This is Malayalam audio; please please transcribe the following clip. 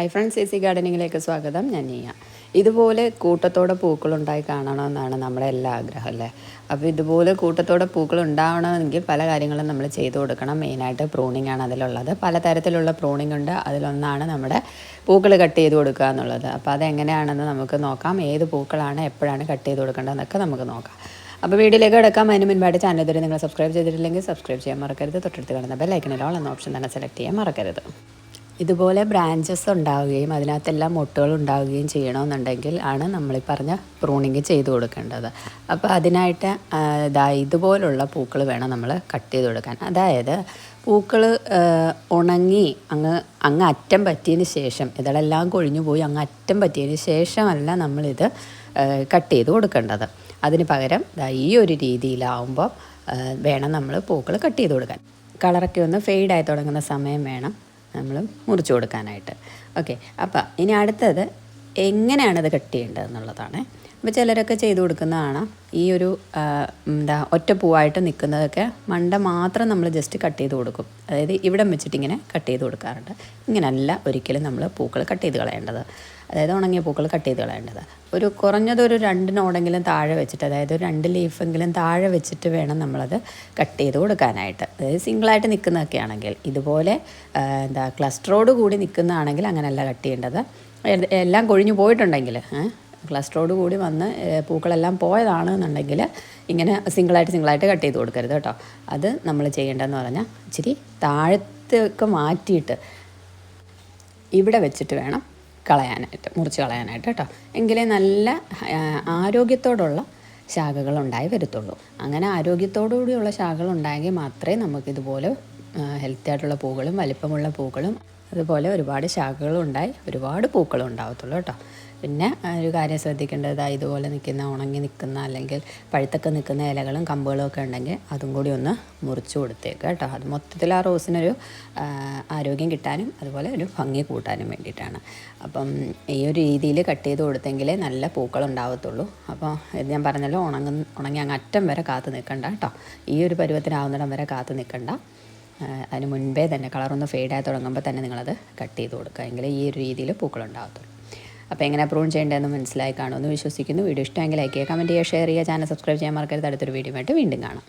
ഹൈ ഫ്രണ്ട്സ് എ സി ഗാർഡനിങ്ങിലേക്ക് സ്വാഗതം. ഞാൻ നീയ. ഇതുപോലെ കൂട്ടത്തോടെ പൂക്കളുണ്ടായി കാണണമെന്നാണ് നമ്മുടെ എല്ലാ ആഗ്രഹം അല്ലേ? അപ്പോൾ ഇതുപോലെ കൂട്ടത്തോടെ പൂക്കൾ ഉണ്ടാവണമെങ്കിൽ പല കാര്യങ്ങളും നമ്മൾ ചെയ്തു കൊടുക്കണം. മെയിനായിട്ട് പ്രൂണിംഗ് ആണ് അതിലുള്ളത്. പലതരത്തിലുള്ള പ്രൂണിംഗ് ഉണ്ട്. അതിലൊന്നാണ് നമ്മുടെ പൂക്കൾ കട്ട് ചെയ്ത് കൊടുക്കുക എന്നുള്ളത്. അപ്പോൾ അതെങ്ങനെയാണെന്ന് നമുക്ക് നോക്കാം. ഏത് പൂക്കളാണ് എപ്പോഴാണ് കട്ട് ചെയ്ത് കൊടുക്കേണ്ടതെന്നൊക്കെ നമുക്ക് നോക്കാം. അപ്പോൾ വീഡിയോയിലേക്ക് കിടക്കാം. അതിന് മുൻപായിട്ട് ചാനൽ ഇതുവരെ നിങ്ങൾ സബ്സ്ക്രൈബ് ചെയ്തിട്ടില്ലെങ്കിൽ സബ്സ്ക്രൈബ് ചെയ്യാൻ മറക്കരുത്. തൊട്ടടുത്ത് കാണുന്ന ബെല്ലൈക്കണിൽ ഓൾ എന്ന ഓപ്ഷൻ തന്നെ സെലക്ട് ചെയ്യാൻ മറക്കരുത്. ഇതുപോലെ ബ്രാഞ്ചസ് ഉണ്ടാവുകയും അതിനകത്തെല്ലാം മുട്ടുകൾ ഉണ്ടാവുകയും ചെയ്യണമെന്നുണ്ടെങ്കിൽ ആണ് നമ്മൾ ഈ പറഞ്ഞ പ്രൂണിങ് ചെയ്ത് കൊടുക്കേണ്ടത്. അപ്പോൾ അതിനായിട്ട് ഇതാ ഇതുപോലുള്ള പൂക്കൾ വേണം നമ്മൾ കട്ട് ചെയ്ത് കൊടുക്കാൻ. അതായത് പൂക്കൾ ഉണങ്ങി അങ്ങ് അങ്ങ് അറ്റം പറ്റിയതിന് ശേഷം ഇതളെല്ലാം കൊഴിഞ്ഞു പോയി അങ്ങ് അറ്റം പറ്റിയതിന് ശേഷമല്ല നമ്മളിത് കട്ട് ചെയ്ത് കൊടുക്കേണ്ടത്. അതിന് പകരം ഈ ഒരു രീതിയിലാവുമ്പോൾ വേണം നമ്മൾ പൂക്കൾ കട്ട് ചെയ്ത് കൊടുക്കാൻ. കളറൊക്കെ ഒന്ന് ഫെയ്ഡായി തുടങ്ങുന്ന സമയം വേണം. നമ്മൾ മുറിച്ച് കൊടുക്കാനായിട്ട്. ഓക്കെ അപ്പം ഇനി അടുത്തത് എങ്ങനെയാണത് കട്ട് ചെയ്യേണ്ടത് എന്നുള്ളതാണ് അപ്പോൾ ചിലരൊക്കെ ചെയ്ത് കൊടുക്കുന്നതാണ്. ഈ ഒരു എന്താ ഒറ്റ പൂവായിട്ട് നിൽക്കുന്നതൊക്കെ മണ്ട മാത്രം നമ്മൾ ജസ്റ്റ് കട്ട് ചെയ്ത് കൊടുക്കും. അതായത് ഇവിടം വെച്ചിട്ട് ഇങ്ങനെ കട്ട് ചെയ്ത് കൊടുക്കാറുണ്ട്. ഇങ്ങനല്ല ഒരിക്കലും നമ്മൾ പൂക്കൾ കട്ട് ചെയ്ത് കളയേണ്ടത്. അതായത് ഉണങ്ങിയ പൂക്കൾ കട്ട് ചെയ്ത് കളയേണ്ടത്. ഒരു കുറഞ്ഞതൊരു രണ്ടിനോടെങ്കിലും രണ്ട് നോടെങ്കിലും താഴെ വെച്ചിട്ട് അതായത് ഒരു രണ്ട് ലീഫെങ്കിലും താഴെ വെച്ചിട്ട് വേണം നമ്മളത് കട്ട് ചെയ്ത് കൊടുക്കാനായിട്ട്. അതായത് സിംഗിളായിട്ട് നിൽക്കുന്നതൊക്കെ ആണെങ്കിൽ ഇതുപോലെ എന്താ ക്ലസ്റ്ററോട് കൂടി നിൽക്കുന്നതാണെങ്കിൽ അങ്ങനെയല്ല കട്ട് ചെയ്യേണ്ടത്. എല്ലാം കൊഴിഞ്ഞു പോയിട്ടുണ്ടെങ്കിൽ ക്ലസ്റ്ററോട് കൂടി വന്ന് പൂക്കളെല്ലാം പോയതാണ് എന്നുണ്ടെങ്കിൽ ഇങ്ങനെ സിംഗിളായിട്ട് സിംഗിളായിട്ട് കട്ട് ചെയ്ത് കൊടുക്കരുത് കേട്ടോ. അത് നമ്മൾ ചെയ്യേണ്ടതെന്ന് പറഞ്ഞാൽ ഇച്ചിരി താഴത്തേക്ക് മാറ്റിയിട്ട് ഇവിടെ വെച്ചിട്ട് വേണം കളയാനായിട്ട് മുറിച്ച് കളയാനായിട്ട് കേട്ടോ. എങ്കിലേ നല്ല ആരോഗ്യത്തോടുള്ള ശാഖകൾ ഉണ്ടായി വരത്തുള്ളൂ. അങ്ങനെ ആരോഗ്യത്തോടു കൂടിയുള്ള ശാഖകൾ ഉണ്ടായെങ്കിൽ മാത്രമേ നമുക്കിതുപോലെ ഹെൽത്തി ആയിട്ടുള്ള പൂക്കളും വലിപ്പമുള്ള പൂക്കളും അതുപോലെ ഒരുപാട് ശാഖകളും ഉണ്ടായി ഒരുപാട് പൂക്കളും ഉണ്ടാവത്തുള്ളൂ കേട്ടോ. പിന്നെ ഒരു കാര്യം ശ്രദ്ധിക്കേണ്ടത് ഇതുപോലെ നിൽക്കുന്ന ഉണങ്ങി നിൽക്കുന്ന അല്ലെങ്കിൽ പഴുത്തൊക്കെ നിൽക്കുന്ന ഇലകളും കമ്പുകളും ഒക്കെ ഉണ്ടെങ്കിൽ അതും കൂടി ഒന്ന് മുറിച്ചു കൊടുത്തേക്ക് കേട്ടോ. അത് മൊത്തത്തിൽ ആ റോസിനൊരു ആരോഗ്യം കിട്ടാനും അതുപോലെ ഒരു ഭംഗി കൂട്ടാനും വേണ്ടിയിട്ടാണ്. അപ്പം ഈ ഒരു രീതിയിൽ കട്ട് ചെയ്ത് കൊടുത്തെങ്കിലേ നല്ല പൂക്കൾ ഉണ്ടാവത്തുള്ളൂ. അപ്പോൾ ഇത് ഞാൻ പറഞ്ഞല്ലോ ഉണങ്ങ ഉണങ്ങി അങ്ങ് അറ്റം വരെ കാത്ത് നിൽക്കണ്ട കേട്ടോ. ഈ ഒരു പരുവത്തിനാവുന്നിടം വരെ കാത്ത് നിൽക്കണ്ട. അതിന് മുൻപേ തന്നെ കളറൊന്ന് ഫെയ്ഡായി തുടങ്ങുമ്പോൾ തന്നെ നിങ്ങളത് കട്ട് ചെയ്ത് കൊടുക്കുക. എങ്കിലേ ഈ ഒരു രീതിയിൽ പൂക്കളുണ്ടാവത്തുള്ളൂ അപ്പോൾ എങ്ങനെ പ്രൂൺ ചെയ്യേണ്ടതെന്ന് മനസ്സിലായി കാണുമെന്ന് വിശ്വസിക്കുന്നു. വീഡിയോ ഇഷ്ടമെങ്കിൽ ലൈക്ക് ചെയ്യുക കമന്റ് ചെയ്യുക ഷെയർ ചെയ്യുക ചാനൽ സബ്സ്ക്രൈബ് ചെയ്യാൻ മറക്കരുത്. അടുത്തൊരു വീഡിയോ ആയിട്ട് വീണ്ടും കാണാം.